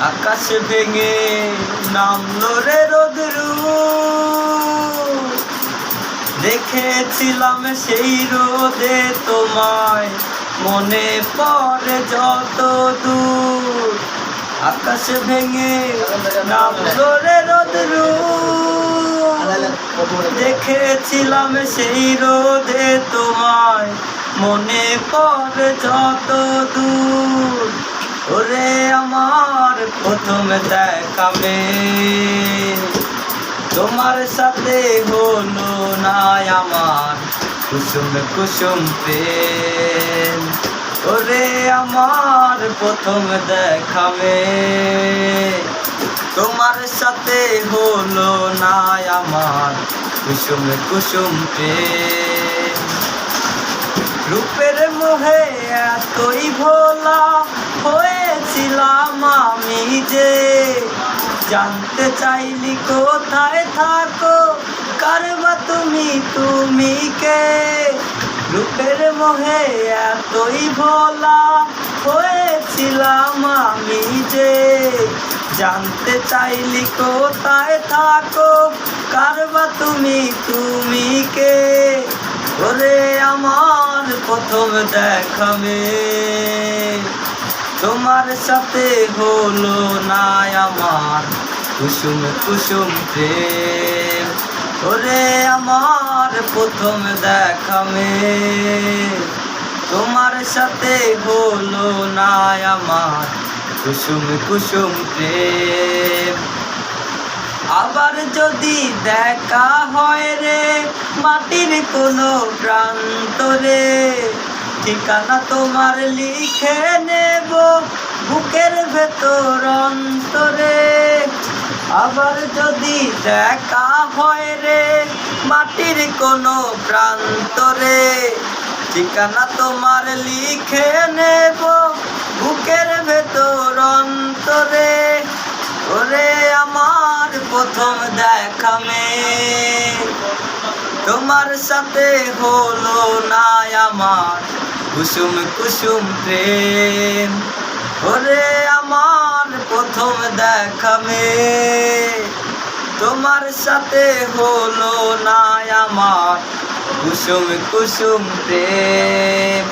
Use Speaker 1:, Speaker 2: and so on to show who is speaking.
Speaker 1: আকাশ ভেঙে নামলো রে রোদরু। দেখেছিলাম সেই রোদে তোমায়, মনে পড়ে যত দূর। আকাশ ভেঙে নামলো রে রোদরু। দেখেছিলাম সেই রোদে তোমায়, মনে পড়ে যত দূর। ওরে আমার প্রথম দেখাবে। তোমার সাথে হলো না আমার কুসুম কুসুম প্রেম। ওরে আমার প্রথম দেখাবে। তোমার সাথে হলো না আমার কুসুম কুসুম প্রেম। রূপের মোহে এতই ভোলা হয়েছিলাম আমি যে জানতে চাইলি কোথায় থাকো। কারবা তুমি তুমি কে? রূপের মোহে এতই ভোলা হয়েছিলাম আমি যে জানতে চাইলি কোথায় থাকো। কারবা তুমি তুমি কে? ওরে আমার প্রথম দেখাবে তোমার সাথে হলো না আমার কুসুম কুসুম প্রেম। ওরে আমার প্রথম দেখাবে তোমার সাথে হলো না আমার কুসুম কুসুম প্রেম। আবার যদি দেখা হয় রে, মাটির কোনো প্রান্তরে ঠিকানা তোমার লিখে নেব বুকের ভেতর অন্তরে। আবার যদি দেখা হয় রে মাটির কোনো প্রান্তরে, ঠিকানা তোমার লিখে নেব বুকের ভেতর অন্তরে। ওরে আমার প্রথম দেখা মে তোমার সাথে হলো না আমার কুসুম কুসুম প্রেম। ওরে আমার প্রথম দেখা মে তোমার সাথে হলো না আমার কুসুম কুসুম প্রেম।